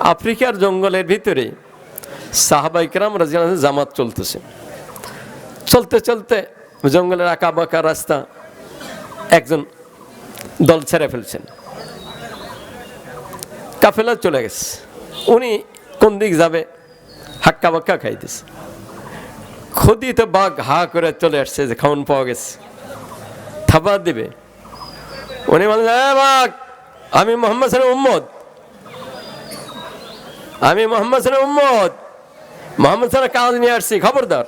আফ্রিকার জঙ্গলের ভিতরে সাহাবাইকরাম রাজিয়াল জামাত চলতেছে। চলতে চলতে জঙ্গলের আঁকা বাঁকা রাস্তা একজন দল ছেড়ে ফেলছেন। কাফেলা চলে গেছে। উনি কোন দিক যাবে? হাক্কা বাক্কা খাইতেছে। খদিতে বাঘ হা করে চলে আসছে যে খাওয়ান পাওয়া গেছে। থাবা দিবে। উনি বলেন, "এ বাঘ, আমি মোহাম্মদ সালেম উম্মদ আমি মোহাম্মদ সালেম উম্মদ মোহাম্মদ সালেম কাজ নিয়ে আসছি, খবরদার।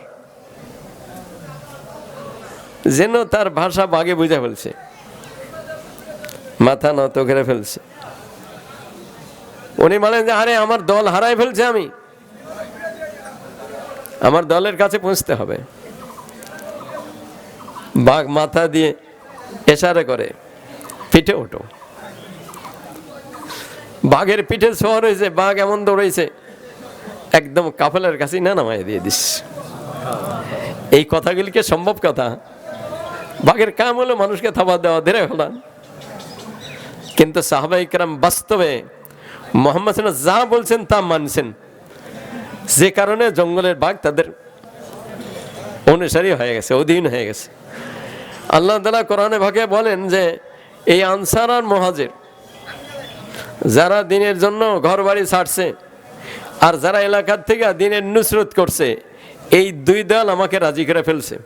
যেন তার ভাষা বাগে বুঝে ফেলছে। মাথা নত করে ফেলছে। উনি বলেন যে, আরে, আমার দল হারাই ফেলছে আমি। আমার দলের কাছে পৌঁছতে হবে। বাঘ মাথা দিয়ে এশারে করে, পিঠে ওঠো বাঘের পিঠে শহর হয়েছে বাঘ এমন দৌড়াইছে। একদম কাফেলার কাছে না নামাই দিয়ে দিস। এই কথাগুলিকে সম্ভব কথা? বাঘের কাম হলো মানুষকে থাবা দেওয়া, ধীরে ফেলান কিন্তু সাহাবাই কেরাম বাস্তবে মোহাম্মদ যা বলছেন তা মানছেন। যে কারণে জঙ্গলের বাঘ তাদের অনুসারী হয়ে গেছে, অধীন হয়ে গেছে। আল্লাহ তালা কোরআনে ভাগে বলেন যে, এই আনসার আর মহাজের যারা দিনের জন্য ঘর বাড়ি ছাড়ছে আর যারা এলাকার থেকে দিনের নুসরত করছে, এই দুই দল আমাকে রাজি করে ফেলছে।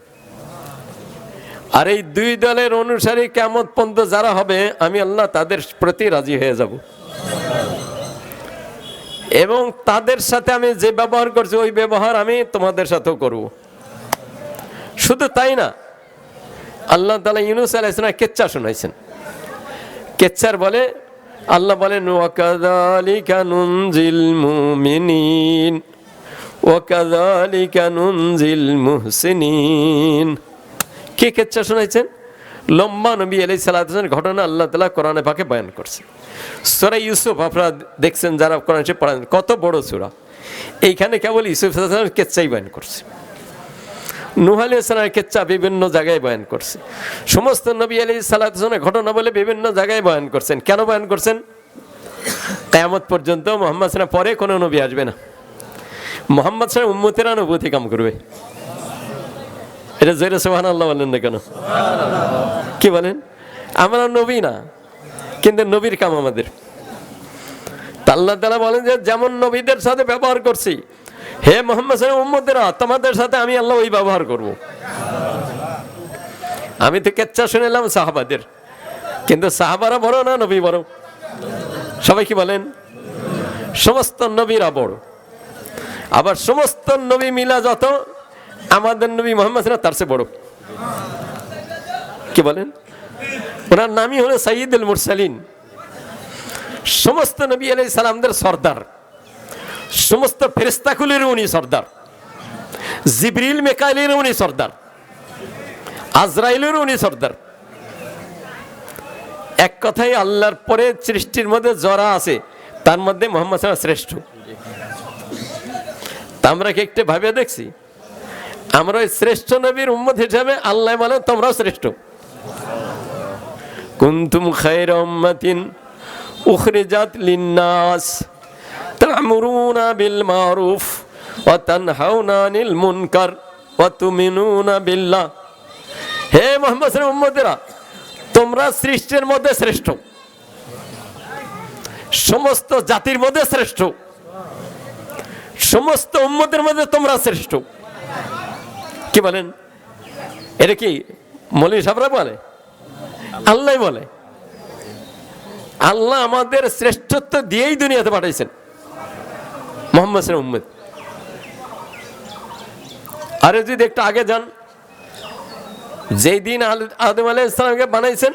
আর এই দুই দলের অনুসারী কেমন পর্যন্ত যারা হবে, আমি আল্লাহ তাদের প্রতি রাজি হয়ে যাব। এবং তাদের সাথে আমি যে ব্যবহার করছি, ওই ব্যবহার আমি তোমাদের সাথেও করব। শুধু তাই না, আল্লাহ তালা ইউনুস আলাইসলাম কেচ্চা শোনাইছেন। কেচ্চার বলে আল্লাহ বলেন ওয়াকাদালিকা নুনজিল মুমিনিন ওয়াকাদালিকা নুনজিল মুহসিনিন। কে কেচ্চা শোনাইছেন? লম্বা নবী আলাই সালাতের ঘটনা আল্লাহ তালা কোরআনে পাকে বয়ান করছে সোরা ইউসুফ, আপনারা দেখছেন যারা কোরআন পড়ান, কত বড় সুরা। এইখানে কেবল ইউসুফ কেচ্চাই বয়ান করছে। নুহ আলী ইসলামের কেচ্চা বিভিন্ন জায়গায় বয়ান করছে। সমস্ত নবী আলী সালাতের ঘটনা বলে বিভিন্ন জায়গায় বয়ান করছেন। কেন বয়ান করছেন? কেয়ামত পর্যন্ত মোহাম্মদ সালাম পরে কোনো নবী আসবে না। মোহাম্মদ সালাম উম্মতেরা নবুতি কাম করবে? এটা জৈরে সোহান আল্লাহ বলেন না কেন? কি বলেন? আমরা নবী না, কিন্তু নবীর কাম আমাদের। আল্লাহ তালা বলেন যে, যেমন নবীদের সাথে ব্যবহার করছি হে মোহাম্মদ উম্মদেরা তোমাদের সাথে আমি আল্লাহ ওই ব্যবহার করব। আমি তো কেচ্চা শুনেলাম সাহাবাদের। কিন্তু সাহাবারা বড় না নবী বড়? সবাই কি বলেন? সমস্ত নবীরা বড়। আবার সমস্ত নবী মিলা যত, আমাদের নবী মোহাম্মদ তার চেয়ে বড়। কি বলেন? ওনার নামই হলো সাইদুল মুরসালিন। সমস্ত নবী আলাই সালামদের সর্দার। সমস্ত ফেরিস্তাকুলের উনি সর্দার। জিবরিল, মেকাইলের উনি সর্দার। আজরাইলের উনি সর্দার। এক কথাই আল্লাহর পরে সৃষ্টির মধ্যে জরা আছে, তার মধ্যে মোহাম্মদ সাল্লাম শ্রেষ্ঠ। তা আমরা কি একটু ভাবে দেখছি? আমরা ওই শ্রেষ্ঠ নবীর উম্মত হিসাবে আল্লাহ বলেন, তোমরাও শ্রেষ্ঠ। কুন্তুম খায়র উম্মাতিন উখরিজাত লিন্নাস। তা'মুরুনা বিল মারুফ ওয়া তানহাউনা আনিল মুনকার বিল্লাহ। হে মুহাম্মদ উম্মতেরা, তোমরা সৃষ্টির মধ্যে শ্রেষ্ঠ। সমস্ত জাতির মধ্যে শ্রেষ্ঠ। সমস্ত উম্মতের মধ্যে তোমরা শ্রেষ্ঠ। কি বলেন? এটা কি মলি সাহরা বলে? আল্লাহ বলে। আল্লাহ আমাদের শ্রেষ্ঠত্ব দিয়েই দুনিয়াতে পাঠাইছেন। মোহাম্মদ সালাম উম্মদ আরে যদি একটু আগে যান, যেই দিন আদম আলাহ ইসলামকে বানাইছেন,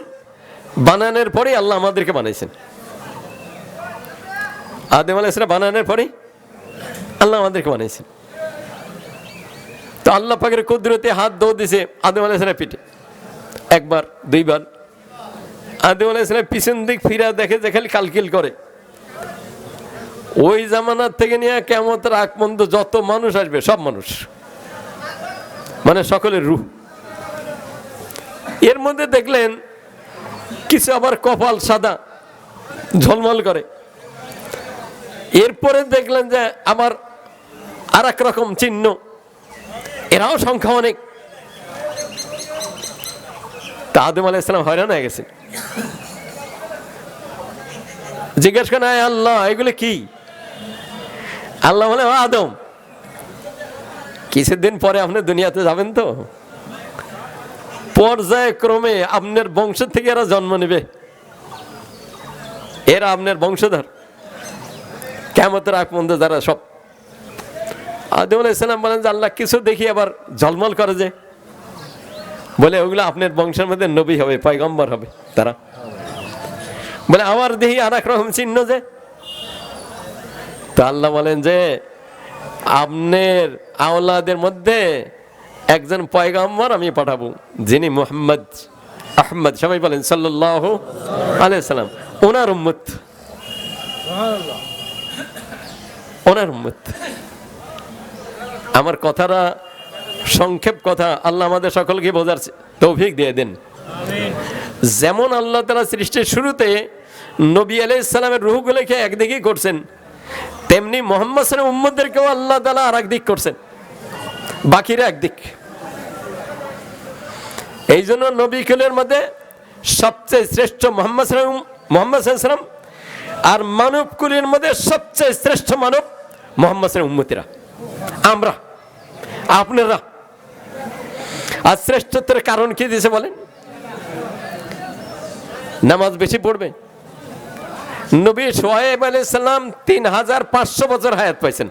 বানানোর পরেই আল্লাহ আমাদেরকে বানাইছেন। আদম আলাহ ইসলাম বানানোর পরেই আল্লাহ আমাদেরকে বানাইছেন। তো আল্লাহ পাকের কুদরতে হাত দৌ দিছে আদম আলাহ ইসলামের পিঠে। একবার, দুইবার। আদম আলাহ ইসলাম পিছন দিক ফিরা দেখে যে খালি কালকিল করে। ওই জামানার থেকে নিয়ে কেমতের পর্যন্ত যত মানুষ আসবে, সব মানুষ। মানে সকলের রূহ। এর মধ্যে দেখলেন, কিছু আবার কপাল সাদা, ঝলমল করে। এরপরে দেখলেন যে আমার আর এক রকম চিহ্ন। এরাও সংখ্যা অনেক। তা আদম আলাইসালাম হয়রান হয়ে গেছে। জিজ্ঞেস করেন, "আয় আল্লাহ, এগুলো কি? আল্লাহ বলে, "ও আদম, কিছুদিন পরে আপনি দুনিয়াতে যাবেন তো? পর্যায়ক্রমে আপনার বংশ থেকে এরা জন্ম নেবে। এরা আপনার বংশধর। কেমতের আগ পর্যন্ত যারা সব আদম আলাইসালাম বলেন যে, আল্লাহ কিছু দেখি আবার ঝলমল করে যে। বলে, ওগুলো আপনার বংশের মধ্যে নবী হবে, পয়গম্বর হবে তারা। বলে, আমার দেখি আর এক রকম চিহ্ন যে তো আল্লাহ বলেন যে আপনার আওলাদের মধ্যে একজন পয়গম্বর আমি পাঠাবো যিনি মোহাম্মদ আহমদ সবাই বলেন সাল্লাহ আলাইসাল্লাম ওনার উম্মত। ওনার উম্মত। আমার কথাটা সংক্ষেপ কথা আল্লাহ আমাদের সকলকে বোঝার তৌফিক দিয়ে দেন। যেমন আল্লাহ তালা সৃষ্টির শুরুতে নবী আলাইসালামের রুহগুলোকে একদিকেই করছেন তেমনি মোহাম্মদ সালাম উম্মদদেরকেও আল্লাহ তালা আর একদিক করছেন। বাকিরা একদিক। এই জন্য নবী কুলের মধ্যে সবচেয়ে শ্রেষ্ঠ মোহাম্মদ সালাম মোহাম্মদ সাল্লাম আর মানব কুলের মধ্যে সবচেয়ে শ্রেষ্ঠ মানব মোহাম্মদ সালাম উম্মতিরা। আমরা। আপনারা। আর শ্রেষ্ঠত্বের কারণ কি দিয়েছে বলেন? নামাজ বেশি পড়বে নবী সোহেব আলাই সাল্লাম তিন হাজার পাঁচশো বছর হায়াত পাইছেন।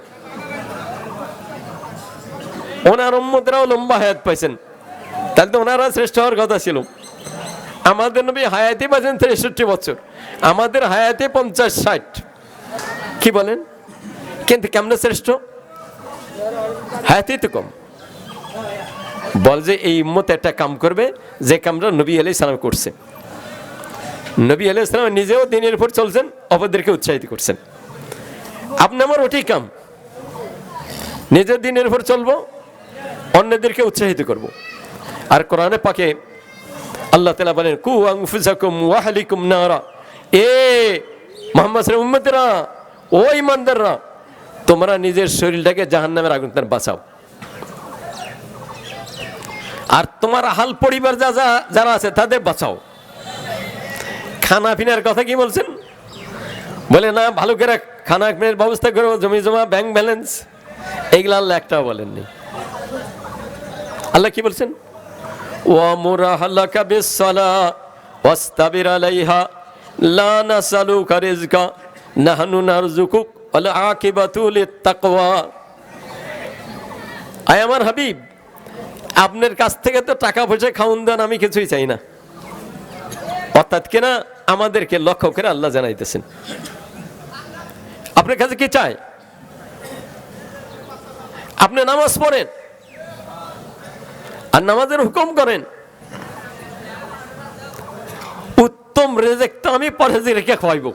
ওনার উম্মতরাও লম্বা হায়াত পাইছেন। তাহলে তো ওনারা শ্রেষ্ঠ হওয়ার কথা ছিল। আমাদের নবী হায়াতে পাইছেন তেষট্টি বছর। আমাদের হায়াতে পঞ্চাশ ষাট। কি বলেন? কিন্তু কেমন শ্রেষ্ঠ? হায়াতেই তো কম। বল যে এই উম্মত একটা কাম করবে যে কামটা নবী আলাই সালাম করছে। নবী আলাই সালাম নিজেও দিনের উপর চলছেন, অপরদেরকে উৎসাহিত করছেন। আপনি আমার ওটাই কাম। নিজের দিনের উপর চলবো, অন্যদেরকে উৎসাহিত করব। আর কোরআনে পাকে আল্লাহ তালা বলেন, কু আংফুসাকুম ওয়াহালিকুম নারা। এ মোহাম্মদ উম্মতেরা, ও ইমানদাররা তোমরা নিজের শরীরটাকে জাহান্নামের আগুন তার বাঁচাও। আর তোমার হাল পরিবার যা যা, যারা আছে তাদের বাঁচাও। খানা পিনার কথা কি বলছেন? বলে, না, ভালো করে খানা পিনার ব্যবস্থা করো জমি জমা ব্যাংক ব্যালেন্স এইগুলো আল্লাহ একটাও বলেননি। আল্লাহ কি বলছেন? লা আমার হাবিব, আপনার কাছ থেকে তো টাকা পয়সা খাউন দেন আমি কিছুই চাই না। অর্থাৎ কিনা আমাদেরকে লক্ষ্য করে আল্লাহ জানাইতেছেন। আপনার কাছে কি চাই? আপনি নামাজ পড়েন আর নামাজের হুকুম করেন। উত্তম রেজেক তো আমি পরেজি রেখে খাওয়াইব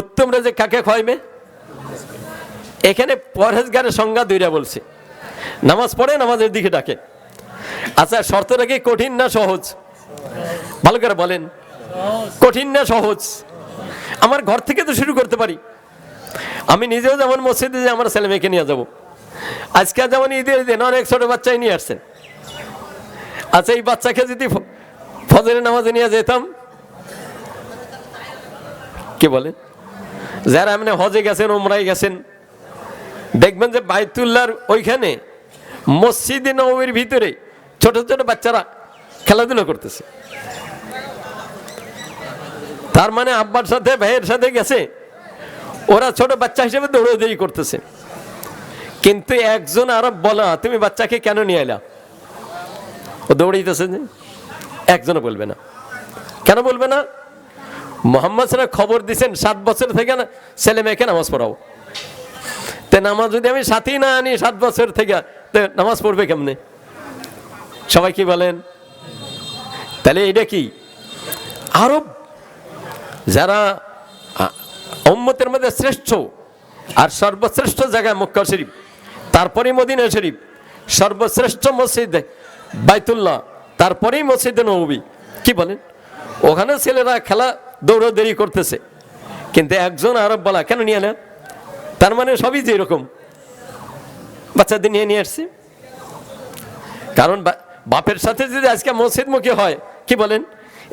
উত্তম রেজেক কাকে খাওয়াইবে এখানে পরহেজগারের সংজ্ঞা দুইটা বলছে। নামাজ পড়ে নামাজের দিকে ডাকে। আচ্ছা শর্তটা কি কঠিন না সহজ? ভালো করে বলেন। কঠিন না সহজ? আমার ঘর থেকে তো শুরু করতে পারি। আমি নিজেও যেমন মসজিদে যে আমার ছেলে মেয়েকে নিয়ে যাব। আজকে যেমন ঈদের দিন অনেক ছোট বাচ্চাই নিয়ে আসছেন। আচ্ছা এই বাচ্চাকে যদি ফজরের নামাজে নিয়ে যেতাম, কে বলেন? যারা এমনি হজে গেছেন ওমরাই গেছেন, দেখবেন যে বাইতুল্লার ওইখানে মসজিদে নবমীর ভিতরে ছোট ছোট বাচ্চারা খেলাধুলা করতেছে। তার মানে আব্বার সাথে, ভাইয়ের সাথে গেছে। ওরা ছোট বাচ্চা হিসেবে দৌড়াদৌড়ি করতেছে। কিন্তু একজন আরব বলা, তুমি বাচ্চাকে কেন নিয়ে এলা ও দৌড়াইতেছে যে, একজনও বলবে না। কেন বলবে না? মোহাম্মদ সাল্লাহ খবর দিছেন, সাত বছর থেকে না, ছেলে মেয়েকে নামাজ পড়াবো তে নামাজ যদি আমি সাথী না আনি, সাত বছর থেকে, তে নামাজ পড়বে কেমনে? সবাই কি বলেন? তাহলে এটা কি? আরব, যারা উম্মতের মধ্যে শ্রেষ্ঠ আর সর্বশ্রেষ্ঠ জায়গায় মক্কা শরীফ তারপরে মদিনা শরীফ, সর্বশ্রেষ্ঠ মসজিদ বাইতুল্লাহ, তারপরেই মসজিদে নবী। কি বলেন? ওখানে ছেলেরা খেলা দৌড়াদৌড়ি করতেছে। কিন্তু একজন আরব বলা কেন নিয়ে না তার মানে সবই যে এরকম। বাচ্চাদের নিয়ে নিয়ে আসছি। কারণ বাপের সাথে যদি আজকে মসজিদমুখী হয়, কি বলেন?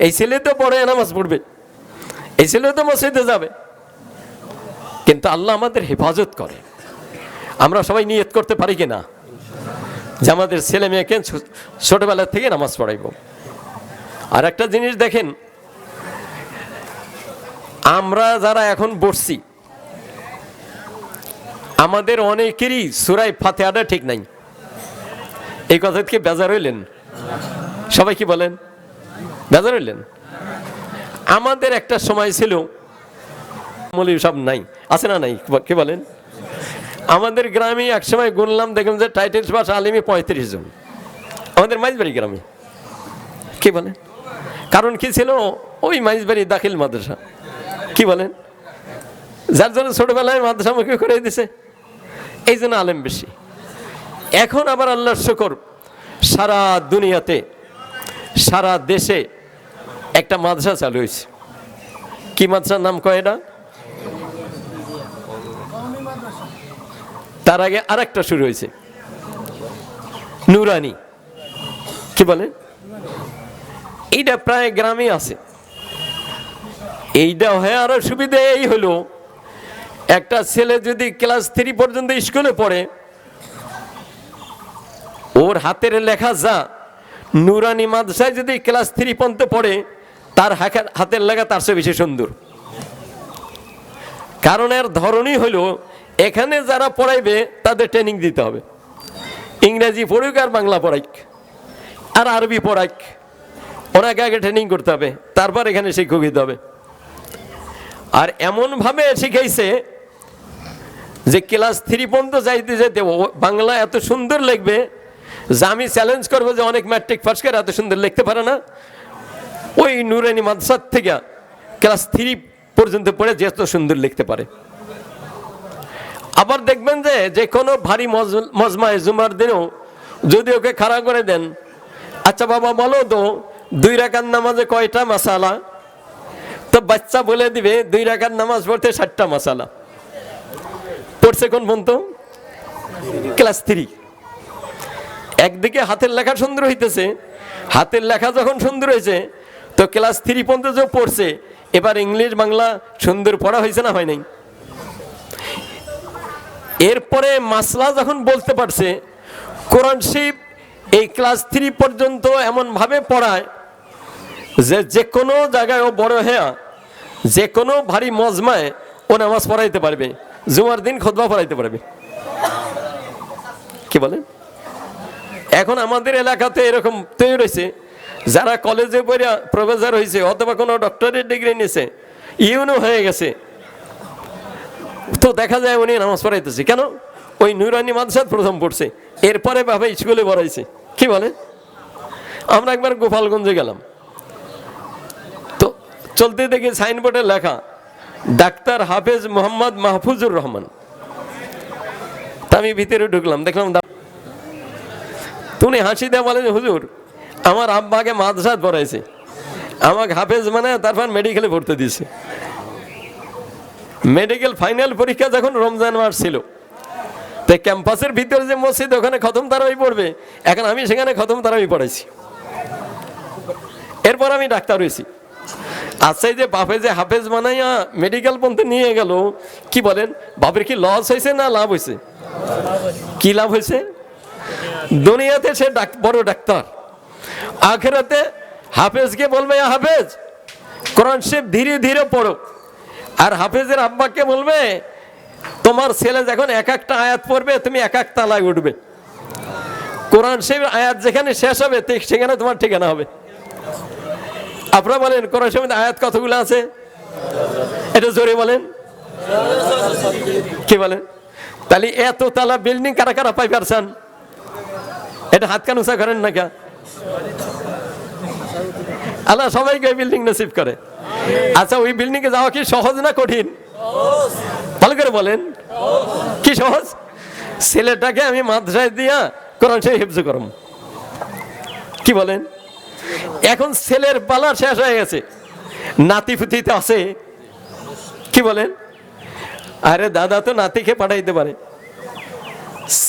এই ছেলে তো পড়ে নামাজ পড়বে। এই ছেলে তো মসজিদে যাবে। কিন্তু আল্লাহ আমাদের হেফাজত করে। আমরা সবাই নিয়ত করতে পারি কি না যে আমাদের ছেলে মেয়েকে ছোটবেলা থেকে নামাজ পড়াইব। আর একটা জিনিস দেখেন, আমরা যারা এখন বসছি, আমাদের অনেকেরই সুরাই ফাতেহাটা ঠিক নাই। এই কথা থেকে বেজার হইলেন? সবাই কি বলেন? বেজার হইলেন? আমাদের একটা সময় ছিল মৌলী সব নাই, আছে না নাই? কি বলেন? আমাদের গ্রামে এক সময় গুনলাম, দেখলাম যে টাইটেল বাস আলিমি পঁয়ত্রিশ জন। আমাদের মাইজবাড়ি গ্রামে। কি বলেন? কারণ কি ছিল? ওই মাইজবাড়ি দাখিল মাদ্রাসা। কি বলেন? যার জন্য ছোটবেলায় মাদ্রাসা মুখী করে দিছে। এই জন্য আলেম বেশি। এখন আবার আল্লাহর শকর। সারা দুনিয়াতে, সারা দেশে একটা মাদ্রাসা চালু হয়েছে। কি মাদ্রাসার নাম কয় এটা? তার আগে আর একটা শুরু হয়েছে। নুরানি। কি বলেন এইটা প্রায় গ্রামে আছে। এইটা হয়ে আরও সুবিধা এই হলো। একটা ছেলে যদি ক্লাস থ্রি পর্যন্ত স্কুলে পড়ে ওর হাতের লেখা যা। নুরানি মাদ্রাসায় যদি ক্লাস থ্রি পর্যন্ত পড়ে, তার হাতের লেখা তার চেয়ে বেশি সুন্দর। কারণ এর ধরনই হলো, এখানে যারা পড়াইবে, তাদের ট্রেনিং দিতে হবে। ইংরেজি পড়ুক আর বাংলা পড়াইক, আর আরবি পড়াইক। ওনাকে আগে ট্রেনিং করতে হবে, তারপর এখানে শিক্ষক দিতে হবে। আর এমনভাবে শিখাইছে যে ক্লাস থ্রি পর্যন্ত যাইতে যেতে বাংলা এত সুন্দর লিখবে যে আমি চ্যালেঞ্জ করব যে অনেক ম্যাট্রিক পাস করে এত সুন্দর লিখতে পারে না। ওই নুরানি মাদ্রাসার থেকে ক্লাস থ্রি পর্যন্ত পড়ে যে এত সুন্দর লিখতে পারে। আবার দেখবেন যে যে কোনো ভারী মজ- মজমায় জুমার দিনেও যদি ওকে খাড়া করে দেন আচ্ছা বাবা বলো তো, দুই রাকার নামাজে কয়টা মশালা তো বাচ্চা বলে দিবে, দুই রাকার নামাজ পড়তে ষাটটা মশালা পড়ছে কোন পর্যন্ত? ক্লাস থ্রি একদিকে হাতের লেখা সুন্দর হইতেছে, হাতের লেখা যখন সুন্দর হয়েছে, তো ক্লাস থ্রি পর্যন্ত যে পড়ছে, এবার ইংলিশ, বাংলা সুন্দর পড়া হয়েছে না হয় নাই? এরপরে মাসলা যখন বলতে পারছে, কোরআন শিব এই ক্লাস থ্রি পর্যন্ত এমনভাবে পড়ায় যে যে কোনো জায়গায় ও বড় হ্যাঁ যে কোনো ভারী মজমায় ও নামাজ পড়াইতে পারবে, জুমার দিন খোদবা পড়াইতে পারবে। কি বলেন? এখন আমাদের এলাকাতে এরকম তৈরি হয়েছে। যারা কলেজে পড়ে প্রফেসর হয়েছে অথবা কোনো ডক্টরের ডিগ্রি নিয়েছে ইউনো হয়ে গেছে। তো দেখা যায় উনি নামাজ পড়াইতেছে। কেন? ওই নুরানি মাদ্রাসাত প্রথম পড়ছে, এরপরে বাবা স্কুলে পড়াইছে। কি বলে? আমরা একবার গোপালগঞ্জে গেলাম। তো চলতে দেখি সাইনবোর্ডে লেখা, ডাক্তার হাফেজ মোহাম্মদ মাহফুজুর রহমান। তা আমি ভিতরে ঢুকলাম, দেখলাম উনি হাসি দেওয়া বলেন হুজুর, আমার আব্বাকে মাদ্রাসাত পড়াইছে। আমাকে হাফেজ মানে তারপর মেডিকেলে ভর্তি দিয়েছে। মেডিকেল ফাইনাল পরীক্ষা যখন রমজান মাস ছিল, তো ক্যাম্পাসের ভিতরে যে মসজিদ, ওখানে খতম তারাবি পড়বে। এখন আমি সেখানে খতম তারাবি পড়াইছি। এরপর আমি ডাক্তার হয়েছি। আচ্ছা যে বাপে যে হাফেজ বানাইয়া মেডিকেল পন্থে নিয়ে গেল, কি বলেন? বাপের কি লস হয়েছে না লাভ হয়েছে? কি লাভ হয়েছে? দুনিয়াতে সে বড় ডাক্তার। আখেরাতে হাফেজকে বলবে হাফেজ, কোরআন শিব ধীরে ধীরে পড়ো। আর হাফেজের আব্বাকে বলবে, তোমার ছেলে যখন এক একটা আয়াত পড়বে, তুমি এক এক তালায় উঠবে। কোরআন শিব আয়াত যেখানে শেষ হবে, ঠিক সেখানে তোমার ঠিকানা হবে। আপনারা বলেন, কোরআন শিবের আয়াত কতগুলো আছে? এটা জোরে বলেন। কি বলেন? তাহলে এত তালা বিল্ডিং কারা কারা পাই পারছেন এটা হাত কান উঁচা করেন না কে আল্লাহ সবাইকে ওই বিল্ডিং নসিব করে। আচ্ছা ওই বিল্ডিং এ যাওয়া কি সহজ না কঠিন? ভালো করে বলেন। কি সহজ? ছেলেটাকে আমি মাদ্রাসায় দিয়া কোরআন শরীফ হিফজ করম কি বলেন? এখন ছেলের পালা শেষ হয়ে গেছে। নাতি ফুতিতে আছে। কি বলেন? আরে দাদা তো নাতিকে পাঠাইতে পারে।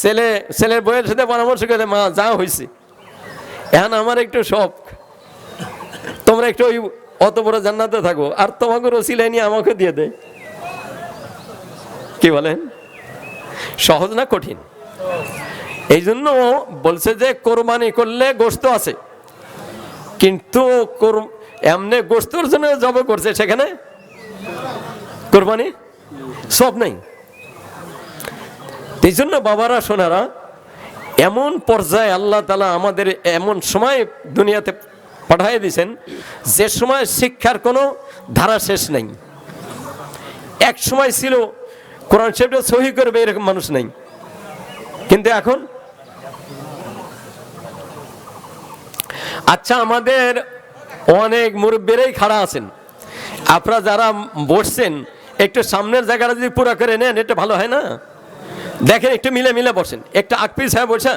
ছেলে, ছেলের বইয়ের সাথে পরামর্শ করে, মা, যা হয়েছে এখন আমার একটু শখ। তোমরা একটু ওই অত বড় জান্নাতে থাকো, আর তোমাকে রসিলাই নিয়ে আমাকে দিয়ে দেয় কি বলেন? সহজ না কঠিন? এই জন্য বলছে যে, কোরবানি করলে গোস্ত আছে। কিন্তু এমনি গোস্তর জন্য জব করছে সেখানে? কোরবানি? সব নেই। এই জন্য বাবারা সোনারা এমন পর্যায়ে আল্লাহ তালা আমাদের এমন সময় দুনিয়াতে পাঠিয়ে দিয়েছেন, যে সময় শিক্ষার কোনো ধারা শেষ নেই। এক সময় ছিল, কোরআন শরীফটা সহি করবে এরকম মানুষ নেই। কিন্তু এখন আচ্ছা আমাদের অনেক মুরব্বীরাই খাড়া আছেন। আপনারা যারা বসছেন, একটু সামনের জায়গাটা যদি পুরো করে নেন, এটা ভালো হয় না? দেখেন, একটু মিলে মিলে বসেন। একটা আকপিস হয়ে বসে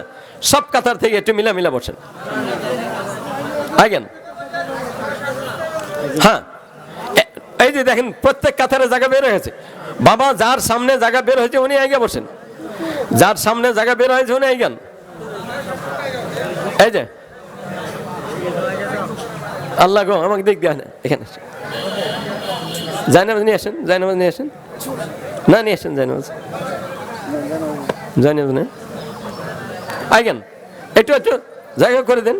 সব কাতার থেকে একটু মিলে মিলে বসেন। আগেন হ্যাঁ। এই যে দেখেন, প্রত্যেক কাতারে জায়গা বের হয়েছে। বাবা, যার সামনে জায়গা বের হয়েছে, উনি আগে বসেন। যার সামনে জায়গা বের হয়েছে, উনি আইগান। এই যে। আল্লাহ গো, আমাকে দিক দিয়ে এখানে। জায়নামাজ নিয়ে আসেন জায়নামাজ নিয়ে আসেন। না, নিয়ে আসেন জায়নামাজ জায়নামাজ নেই আইগেন, একটু একটু জায়গা করে দেন।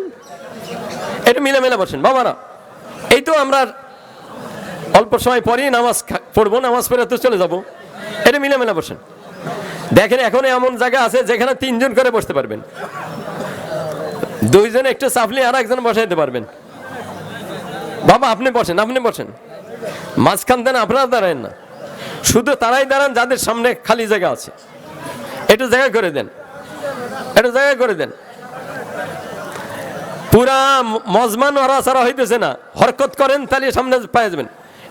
একটু মিলে মিলে বসেন। বাবারা, এই তো আমরা অল্প সময় পরেই নামাজ পড়ব, নামাজ পড়ে তো চলে যাব। এটা মিলে মিলে বসেন। দেখেন, এখন এমন জায়গা আছে যেখানে তিনজন করে বসতে পারবেন। দুইজন একটু চাপলি আর একজন বসাইতে পারবেন। বাবা, আপনি বসেন আপনি বসেন। মাঝখান দেন আপনারা দাঁড়ায় না। শুধু তারাই দাঁড়ান, যাদের সামনে খালি জায়গা আছে। একটু জায়গা করে দেন। একটু জায়গা করে দেন। পুরা মজমান নড়াচড়া হইতেছে না। হরকত করেন তাহলে সামনে পাই যাবেন।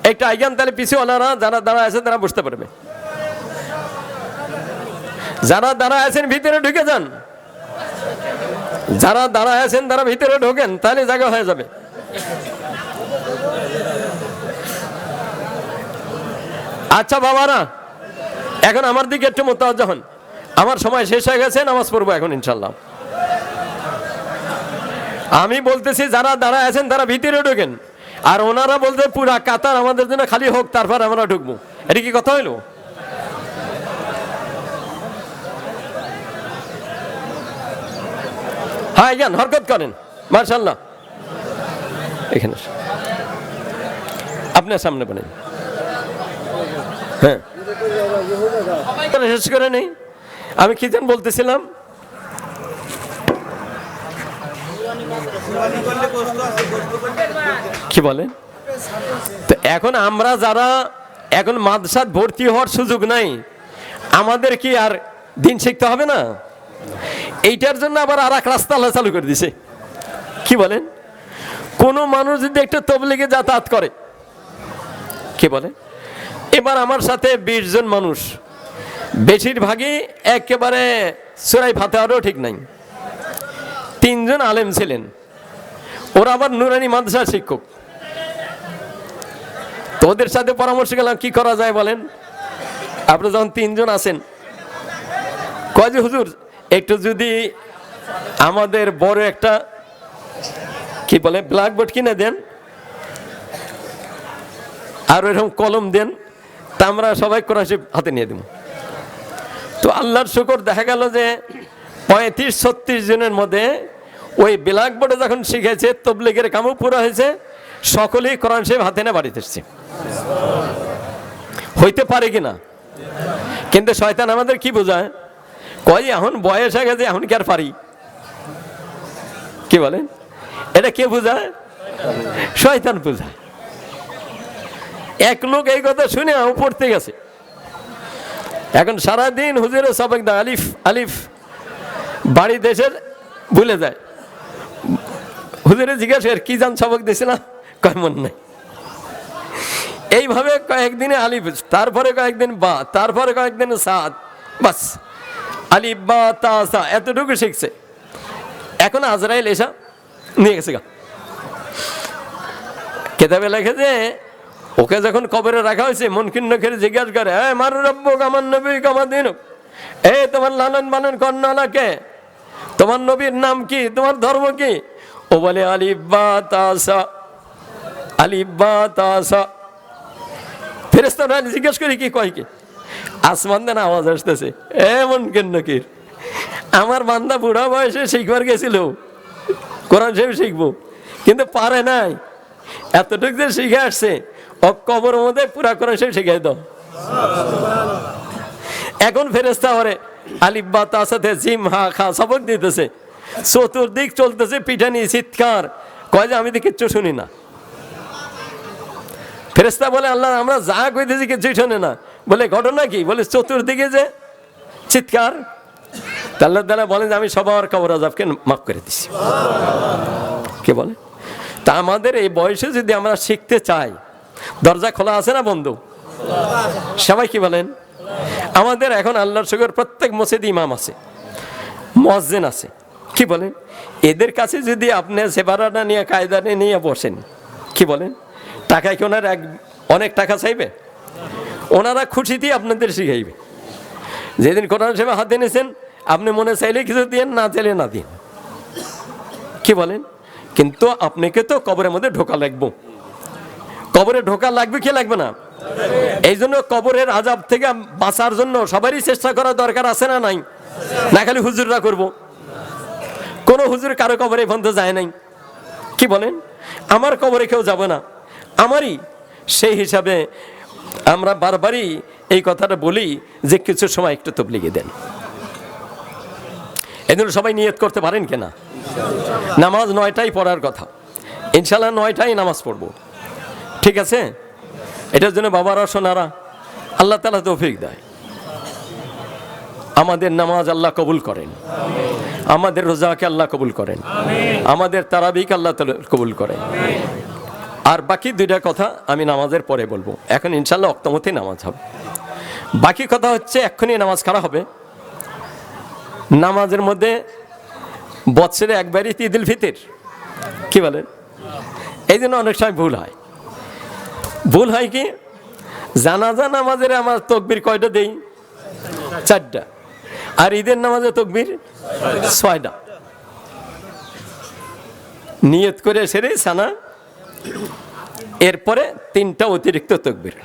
একটা আইগান তাহলে পিছিয়ে ওনারা যারা দাঁড়া আছে তারা বুঝতে পারবে। যারা দাঁড়া আছেন ভিতরে ঢুকে যান। যারা দাঁড়া আছেন তারা ভিতরে ঢোকেন, তাহলে জায়গা হয়ে যাবে। আচ্ছা বাবারা, এখন আমার দিকে একটু মোতাবজ হন। আমার সময় শেষ হয়ে গেছে নামাজ পড়ব এখন ইনশাল্লাহ আমি বলতেছি যারা দাঁড়ায় আছেন তারা ভিতরে ঢোকেন। আর ওনারা বলতে পুরা কাতার আমাদের জন্য খালি হোক তারপর আমরা ঢুকবো। এটা কি কথা হইল? হ্যাঁ জ্ঞান হরকত করেন। মার্শাল্লাহ এখানে আপনার সামনে বলেন। হ্যাঁ। শেষ করে নেই। আমি কি যেন বলতেছিলাম? কি বলেন? তো এখন আমরা যারা এখন মাদ্রাসাত ভর্তি হওয়ার সুযোগ নাই, আমাদের কি আর দিন শিখতে হবে না? এইটার জন্য আবার আর এক রাস্তা চালু করে দিছে। কি বলেন? কোনো মানুষ যদি একটু তবলিগে যাতায়াত করে, কি বলে এবার আমার সাথে বিশ জন মানুষ বেশিরভাগই একেবারে সুরাই ফাতেহারও ঠিক নাই। তিনজন আলেম ছিলেন। ওরা আবার নুরানি মাদ্রাসার শিক্ষক। তো ওদের সাথে পরামর্শ গেলাম কি করা যায় বলেন? আপনি যখন তিনজন আছেন, কয় যে, হুজুর, একটু যদি আমাদের বড় একটা, কি বলে ব্ল্যাকবোর্ড কিনে দেন, আর এরকম কলম দেন, তা আমরা সবাই কোরআন হাতে নিয়ে দেব। তো আল্লাহর শুকর, দেখা গেল যে পঁয়ত্রিশ, ছত্রিশ জনের মধ্যে ওই ব্ল্যাকবোর্ডে যখন শিখেছে, তবলিগের কামও পুরো হয়েছে, সকলেই কোরআন শরীফ হাতে না বাড়িতে এসছে। হইতে পারে কি না কিন্তু শয়তান আমাদের কি বোঝায়? কয়, এখন বয়স হয়ে গেছে, এখন কি আর পারি? কি বলেন? এটা কে বোঝায়? শয়তান বোঝায়। এক লোক এই কথা শুনে পড়তে গেছে। এখন সারাদিন হুজুরের সবাক দা আলিফ আলিফ। বাড়ি দেশের ভুলে যায়। হুজুরে জিজ্ঞাসা কি জান সবক দিছে না? কয়, মন নাই। এইভাবে কয়েকদিনে আলিফ তারপরে কয়েকদিন বা, তারপরে কয়েকদিন সাত বাস। আলিফ, বা, তা, সা, এতটুকু শিখছে। এখন আজরাইল এসা নিয়ে গেছে গা। কেতাবে লেখে যে ওকে যখন কবরে রাখা হয়েছে মন মনকিন নখের জিজ্ঞাসা করে হ্যাঁ মারু রব্বু আমার নবী কামার দিন? এ, তোমার লালন পালন কর্ণালাকে তোমার নবীর নাম কি? তোমার ধর্ম কি? ও বলে আলিব্বা তাসা আলিব্বা তাসা ফেরেস্তারা জিজ্ঞেস করি, কি কয় কি? আসমান দেন আওয়াজ আসতেছে। এমন কেন নকির, আমার বান্দা বুড়া বয়সে শিখবার গেছিল। কোরআন শরীফ শিখব, কিন্তু পারে নাই। এতটুকু যে শিখে আসছে কবর মধ্যে পুরা কোরআন শরীফ শিখাই দাও। এখন ফেরেস্তা হরে আলিব্বা তার সাথে জিম হা খা সবক দিতেছে। চতুর্দিক চলতেছে পিঠানি চিৎকার। কয় যে আমি তো কিচ্ছু শুনি না। ফেরেস্তা বলে আল্লাহ আমরা যা কইতেছি কিছু শোনে না। বলে ঘটনা কি? বলে চতুর্দিকে যে চিৎকার। তা আল্লাহ তালা বলেন যে আমি সবার কবর আজাবকে মাফ করে দিছি। কে বলে? তা আমাদের এই বয়সে যদি আমরা শিখতে চাই দরজা খোলা আছে না বন্ধু? সবাই কি বলেন? আমাদের এখন আল্লাহর শুকর প্রত্যেক মসজিদে ইমাম আছে মসজিদ আছে। কি বলেন? এদের কাছে যদি আপনি সেবারাটা নিয়ে কায়দা নিয়ে বসেন, কি বলেন? টাকায় কি ওনার এক, অনেক টাকা চাইবে? ওনারা খুশিতেই আপনাদের শিখাইবে। যেদিন কোরআন সেবা হাতে নিয়েছেন, আপনি মনে চাইলে কিছু দিন না চাইলে না দিন কি বলেন? কিন্তু আপনাকে তো কবরের মধ্যে ঢোকা লাগবো। কবরে ঢোকা লাগবে কি লাগবে না? এই জন্য কবরের আজাব থেকে বাঁচার জন্য সবারই চেষ্টা করা দরকার আছে না নাই? না খালি হুজুররা করব। কোন হুজুর কারও কবরে পর্যন্ত যায় নাই। কি বলেন? আমার কবরে কেউ যাবে না। আমারই সেই হিসাবে আমরা বারবারই এই কথাটা বলি যে কিছু সময় একটু তবলিগে দেন। এজন্য সবাই নিয়ত করতে পারেন কিনা নামাজ নয়টাই পড়ার কথা। ইনশাল্লাহ নয়টাই নামাজ পড়ব। ঠিক আছে? এটার জন্য বাবারা সোনারা আল্লাহ তালা তৌফিক দেয়। আমাদের নামাজ আল্লাহ কবুল করেন। আমাদের রোজাকে আল্লাহ কবুল করেন। আমাদের তারাবিকে আল্লাহ কবুল করেন। আর বাকি দুইটা কথা আমি নামাজের পরে বলব। এখন ইনশাল্লাহ অক্তমতেই নামাজ হবে। বাকি কথা হচ্ছে এক্ষুনি নামাজ খারাপ হবে? নামাজের মধ্যে বৎসরে একবারই ঈদুল ফিতির। কি বলেন? এই জন্য অনেক সময় ভুল হয়। ভুল হয় কি? জানাজা নামাজের আমার তকবির কয়টা দেই? চারটা। আর ঈদের নামাজে তকবির? ছয়টা। নিয়ত করে সেরে সানা। এরপরে তিনটা অতিরিক্ত তকবির।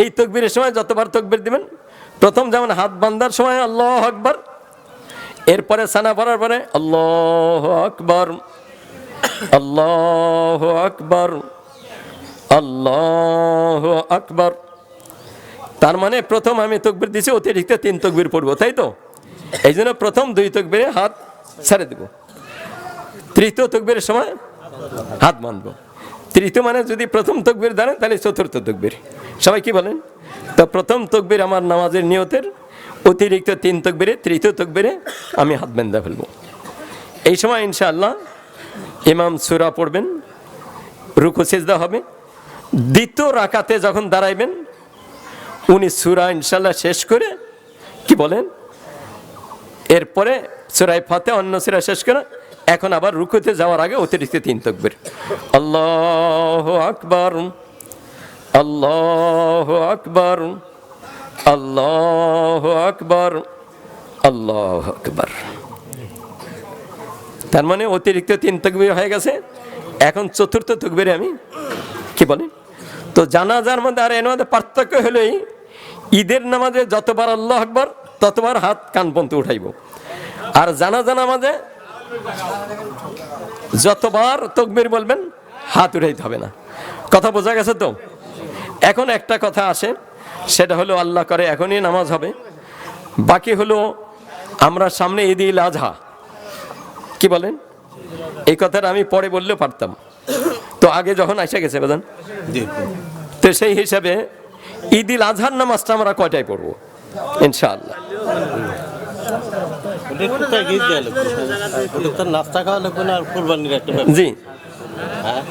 এই তকবিরের সময় যতবার তকবির দিবেন, প্রথম যেমন হাত বান্ধার সময় আল্লাহ আকবর, এরপরে সানা পড়ার পরে আল্লাহ আকবর আল্লাহ আকবর। আল্লাহ আকবর। তার মানে প্রথম আমি তকবির দিছি, অতিরিক্ত তিন তকবির পড়ব, তাই তো? এই জন্য প্রথম দুই তকবিরে হাত ছেড়ে দেব। তৃতীয় তকবিরের সময় হাত বাঁধবো। তৃতীয় মানে যদি প্রথম তকবির দাঁড়ান তাহলে চতুর্থ তকবির। সবাই কি বলেন? তো প্রথম তকবির আমার নামাজের নিয়তের, অতিরিক্ত তিন তকবিরে, তৃতীয় তকবিরে আমি হাত বেঁধে ফেলব। এই সময় ইনশাআল্লাহ ইমাম সুরা পড়বেন, রুকু, সেজদা হবে। দ্বিতীয় রাকাতে যখন দাঁড়াইবেন, উনি সুরা ইনশাল্লাহ শেষ করে কি বলেন? এরপরে সুরাই ফাতে অন্য সুরা শেষ করে এখন আবার রুকুতে যাওয়ার আগে অতিরিক্ত তিন তকবির। আল্লাহ আকবর আল্লাহ আকবর আল্লাহ আকবর আল্লাহ আকবর। তার মানে অতিরিক্ত তিন তকবির হয়ে গেছে। এখন চতুর্থ তকবিরে আমি কি বলেন তো জানাজার মধ্যে আর এর মধ্যে পার্থক্য হলেই ঈদের নামাজে যতবার আল্লাহ আকবর, ততবার হাত কান পর্যন্ত উঠাইব। আর জানাজা নামাজে যতবার তকবির বলবেন, হাত উঠাইতে হবে না। কথা বোঝা গেছে তো? এখন একটা কথা আসে, সেটা হলো আল্লাহ করে এখনই নামাজ হবে। বাকি হলো আমরা সামনে ঈদ ইল আজহা। কি বলেন? এই কথাটা আমি পরে বললেও পারতাম। তো আগে যখন আসে গেছে বাদান? তো সেই হিসাবে ঈদিল আজহার নামাজটা আমরা কয়টায় পড়ব? ইনশাআল্লাহ। ওটা কোথায় গিয়ে দেওয়া লাগবে? ওটা তো নাস্তা খাওয়া লাগবে না আর কোরবানির একটা জি। হ্যাঁ?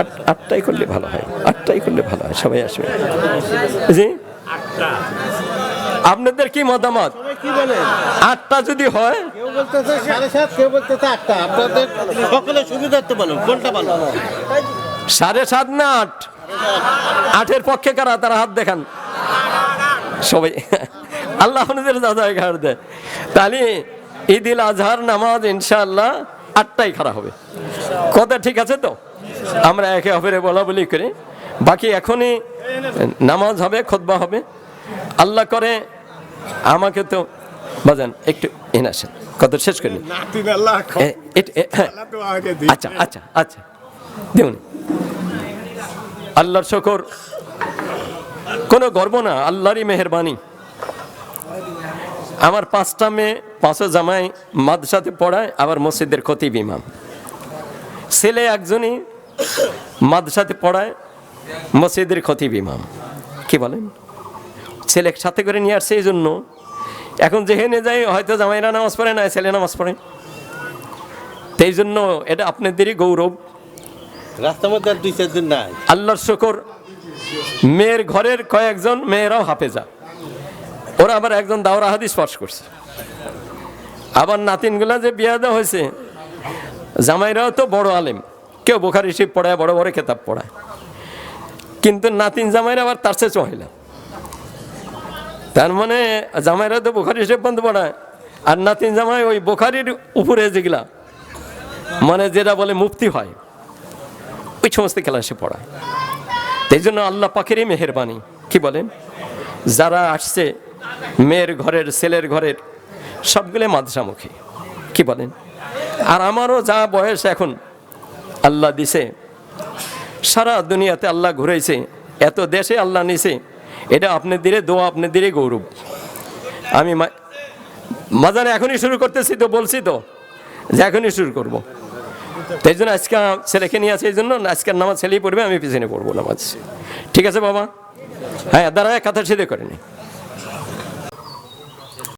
আট আটটাই করলে ভালো হয় আটটাই করলে ভালো হয় সবাই আসবে। জি? আপনাদের কি মতামত? আটটা যদি হয়? কেউ বলতেছে সাড়ে সাত কেউ বলতেছে আটটা। আপনাদের সকলের সুবিধার্থে বলুন কোনটা ভালো? সাড়ে সাত না আট? আটের পক্ষে কারা? তারা হাত দেখান। সবাই আল্লাহ আপনাদের দাদা ঘাট দেয়। তাহলে ঈদিল আজহার নামাজ ইনশাআল্লাহ আটটাই খারাপ হবে। কথা ঠিক আছে তো? আমরা একে অপরে বলা বলি করে। বাকি এখনই নামাজ হবে খোদবা হবে। আল্লাহ করে আমাকে তো বাজান একটু এনে আসেন কত শেষ করি হ্যাঁ। আচ্ছা আচ্ছা আচ্ছা। দেখুন আল্লাহর শকর কোনো গর্ব না আল্লাহরই মেহরবানি। আমার পাঁচটা মেয়ে পাঁচও জামাই মাদ্রাসাতে পড়ায় আবার মসজিদের খতিব ইমাম। ছেলে একজনই মাদ্রাসাতে পড়ায় মসজিদের খতিব ইমাম। কি বলেন? ছেলে সাথে করে নিয়ে আসছে এই জন্য এখন যেখানে যাই হয়তো জামাইরা নামাজ পড়ে না ছেলে নামাজ পড়ে। সেই জন্য এটা আপনাদেরই গৌরব। রাস্তার মধ্যে দুই চার দিন নাই। আল্লাহর শকর। মেয়ের ঘরের কয়েকজন মেয়েরাও হাফেজা। ওরা আবার একজন দাওরা হাদিস পাশ করছে। আবার নাতিনগুলা যে বিয়া দেওয়া হয়েছে জামাইরাও তো বড় আলেম। কেউ বোখারি শিব পড়ায় বড় বড় খেতাব পড়ায়। কিন্তু নাতিন জামাইরা আবার তার চেয়ে চহিলা। তার মানে জামাইরা তো বোখারি শিব বন্ধ পড়ায় আর নাতিন জামাই ওই বোখারির উপরে যেগুলা মানে যেটা বলে মুক্তি হয়, ওই সমস্ত ক্লাসে পড়ায়। এই জন্য আল্লাহ পাখেরই মেহরবানি। কি বলেন? যারা আসছে, মেয়ের ঘরের, ছেলের ঘরের, সবগুলো মাদ্রাসামুখী। কি বলেন? আর আমারও যা বয়স এখন, আল্লাহ দিছে, সারা দুনিয়াতে আল্লাহ ঘুরেছে এত দেশে আল্লাহ নিছে এটা আপনার দিলে, দোয়া আপনার দিলে গৌরব। আমি মাজানে এখনই শুরু করতেছি তো, বলছি তো যে এখনই শুরু করব। তাই জন্য আজকে ছেলেকে নিয়ে আছে, এই জন্য আজকের নামাজ ছেলেই পড়বে, আমি পিছনে পড়ব নামাজ। ঠিক আছে বাবা? হ্যাঁ দাঁড়ায় কথা সেদে করে নি